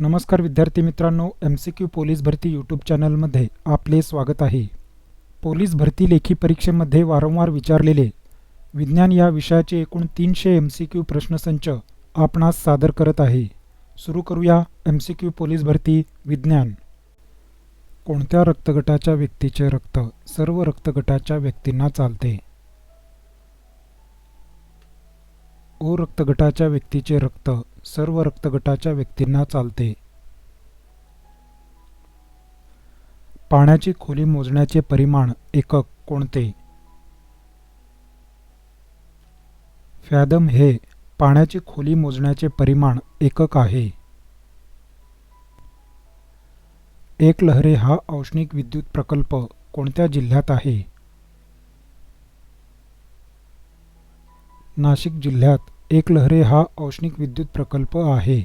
नमस्कार विद्यार्थी मित्रांनो एम सी क्यू पोलीस भरती यूट्यूब चॅनलमध्ये आपले स्वागत आहे. पोलीस भरती लेखी परीक्षेमध्ये वारंवार विचारलेले विज्ञान या विषयाचे एकूण तीनशे एम सी क्यू प्रश्नसंच आपणास सादर करत आहे. सुरू करूया एम सी क्यू पोलीस भरती विज्ञान. कोणत्या रक्तगटाच्या व्यक्तीचे रक्त सर्व रक्तगटाच्या व्यक्तींना चालते? ओ रक्तगटाच्या व्यक्तीचे रक्त सर्व रक्तगटाच्या व्यक्तींना चालते. पाण्याची खोली मोजण्याचे परिमाण एकक कोणते? फॅदम हे पाण्याची खोली मोजण्याचे परिमाण एकक आहे. एक लहरे हा औष्णिक विद्युत प्रकल्प कोणत्या जिल्ह्यात आहे? नाशिक जिल्ह्यात एक लहरे हा औष्णिक विद्युत प्रकल्प आहे.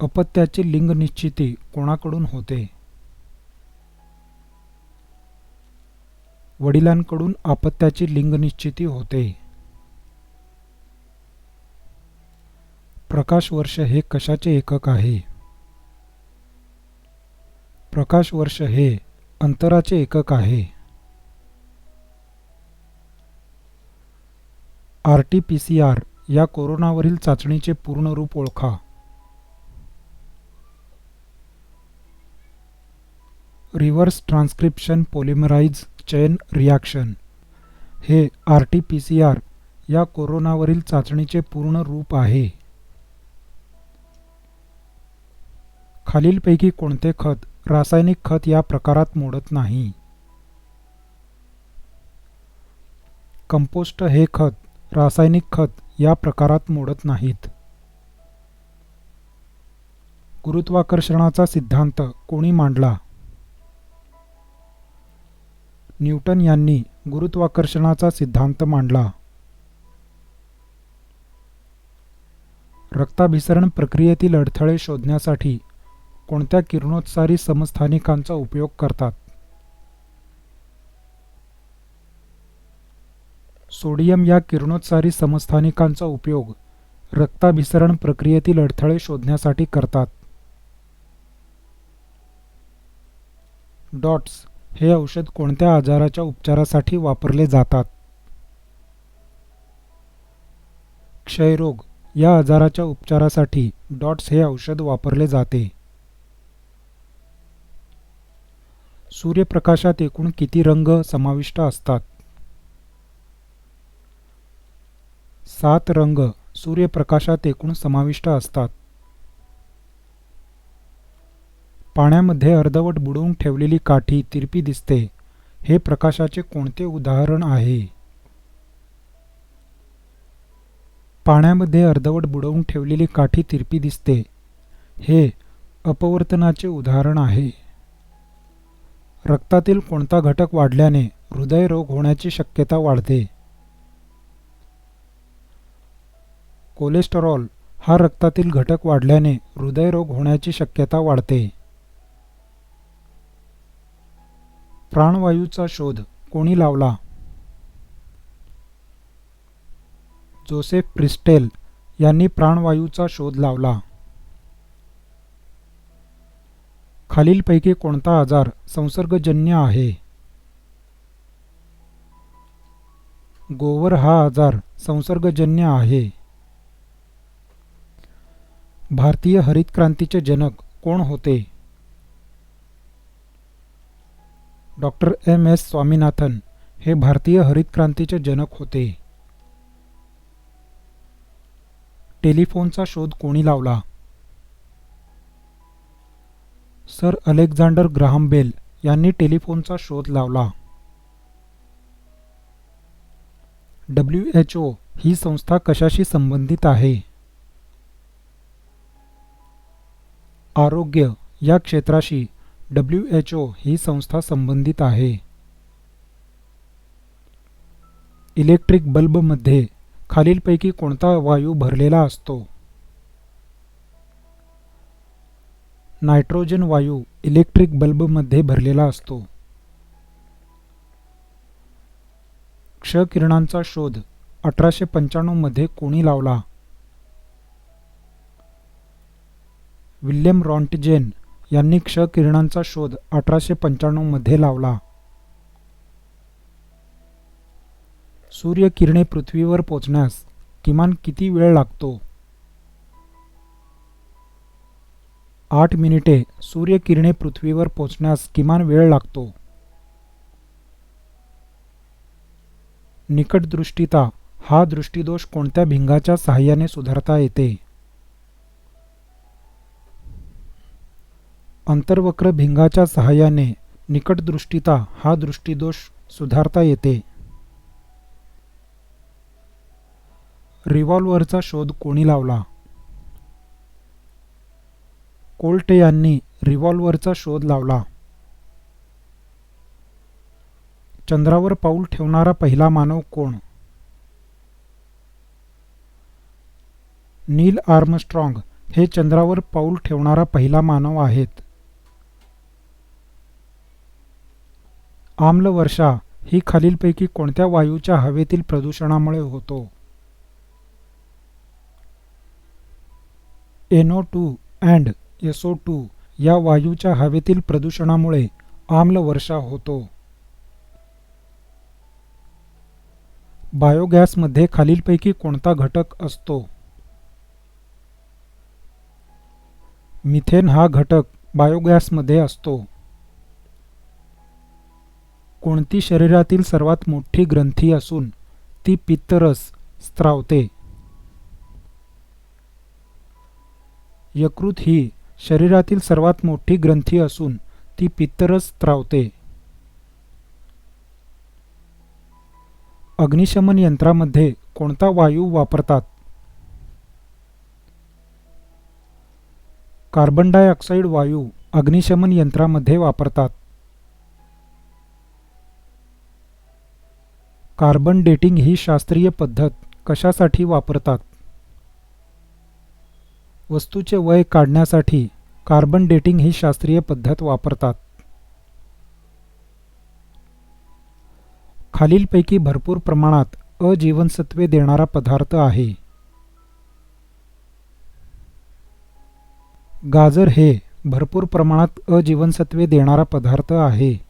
अपत्याची लिंग निश्चिती कोणाकडून होते? वडिलांकडून अपत्याची लिंग निश्चिती होते. प्रकाश वर्ष हे कशाचे एकक आहे? प्रकाश वर्ष हे अंतराचे एकक आहे. R T P C R या कोरोनावरील चाचणीचे पूर्ण रूप ओळखा. Reverse transcription polymerise chain reaction. हे R T P C R या कोरोनावरील चाचणीचे पूर्ण रूप आहे. खालीलपैकी कोणते खत रासायनिक खत या प्रकारात मोडत नाही? कंपोस्ट हे खत रासायनिक खत या प्रकारात मोडत नाहीत. गुरुत्वाकर्षणाचा सिद्धांत कोणी मांडला? न्यूटन यांनी गुरुत्वाकर्षणाचा सिद्धांत मांडला. रक्ताभिसरण प्रक्रियेतील अडथळे शोधण्यासाठी कोणत्या किरणोत्सारी समस्थानिकांचा उपयोग करतात? सोडियम या किरणोत्सारी समस्थानिकांचा उपयोग रक्ताभिसरण प्रक्रियेतील अडथळे शोधण्यासाठी करतात. डॉट्स हे औषध कोणत्या आजाराच्या उपचारासाठी वापरले जातात? क्षयरोग या आजाराच्या उपचारासाठी डॉट्स हे औषध वापरले जाते. सूर्यप्रकाशात एकूण किती रंग समाविष्ट असतात? सात रंग सूर्यप्रकाशात एकूण समाविष्ट असतात. पाण्यामध्ये अर्धवट बुडवून ठेवलेली काठी तिरपी दिसते. हे प्रकाशाचे कोणते उदाहरण आहे? पाण्यामध्ये अर्धवट बुडवून ठेवलेली काठी तिरपी दिसते. हे अपवर्तनाचे उदाहरण आहे. रक्तातील कोणता घटक वाढल्याने हृदयरोग होण्याची शक्यता वाढते. कोलेस्टेरॉल हा रक्तातील घटक वाढल्याने हृदयरोग होण्याची शक्यता वाढते. प्राणवायूचा शोध कोणी लावला? जोसेफ प्रिस्टेल यांनी प्राणवायूचा शोध लावला. खालीलपैकी कोणता आजार संसर्गजन्य आहे? गोवर हा आजार संसर्गजन्य आहे. भारतीय हरित क्रांतीचे जनक कोण होते? Doctor M. एस. स्वामीनाथन हे भारतीय हरित क्रांतीचे जनक होते. टेलिफोनचा शोध कोणी लावला? सर अलेक्झांडर ग्राहम बेल यांनी टेलिफोनचा शोध लावला. डब्ल्यू एच ओ ही संस्था कशाशी संबंधित आहे? आरोग्य या क्षेत्राशी डब्ल्यू एच ओ ही संस्था संबंधित आहे. इलेक्ट्रिक बल्बमध्ये खालीलपैकी कोणता वायू भरलेला असतो? नायट्रोजन वायू इलेक्ट्रिक बल्बमध्ये भरलेला असतो. क्ष किरणांचा शोध अठराशे पंच्याण्णवमध्ये कोणी लावला? विल्यम रॉन्टजेन यांनी क्ष किरणांचा शोध अठराशे पंच्याण्णवमध्ये लावला. सूर्यकिरणे पृथ्वीवर पोचण्यास किमान किती वेळ लागतो? आठ मिनिटे सूर्यकिरणे पृथ्वीवर पोचण्यास किमान वेळ लागतो. निकटदृष्टीता हा दृष्टिदोष कोणत्या भिंगाच्या सहाय्याने सुधारता येते? अंतर्वक्र भिंगाच्या सहाय्याने निकटदृष्टीता हा दृष्टीदोष सुधारता येते. रिव्हॉल्व्हरचा शोध कोणी लावला? कोल्ट यांनी रिव्हॉल्व्हरचा शोध लावला. चंद्रावर पाऊल ठेवणारा पहिला मानव कोण? नील आर्मस्ट्रॉंग हे चंद्रावर पाऊल ठेवणारा पहिला मानव आहेत. आम्लवर्षा ही खालीलपैकी कोणत्या वायूच्या हवेतील प्रदूषणामुळे होतो? NO two and SO two या वायूच्या हवेतील प्रदूषणामुळे आम्लवर्षा होतो. बायोगॅसमध्ये खालीलपैकी कोणता घटक असतो? मिथेन हा घटक बायोगॅसमध्ये असतो. कोणती शरीरातील सर्वात मोठी ग्रंथी असून ती पित्तरस स्त्रावते. यकृत ही शरीरातील सर्वात मोठी ग्रंथी असून ती पित्तरस स्त्रावते. अग्निशमन यंत्रामध्ये कोणता वायू वापरतात? कार्बन डायऑक्साईड वायू अग्निशमन यंत्रामध्ये वापरतात. कार्बन डेटिंग ही शास्त्रीय पद्धत कशासाठी वापरतात? वस्तूचे वय काढण्यासाठी कार्बन डेटिंग ही शास्त्रीय पद्धत वापरतात. खालीलपैकी भरपूर प्रमाणात अजीवनसत्वे देणारा पदार्थ आहे. गाजर हे भरपूर प्रमाणात अजीवनसत्वे देणारा पदार्थ आहे.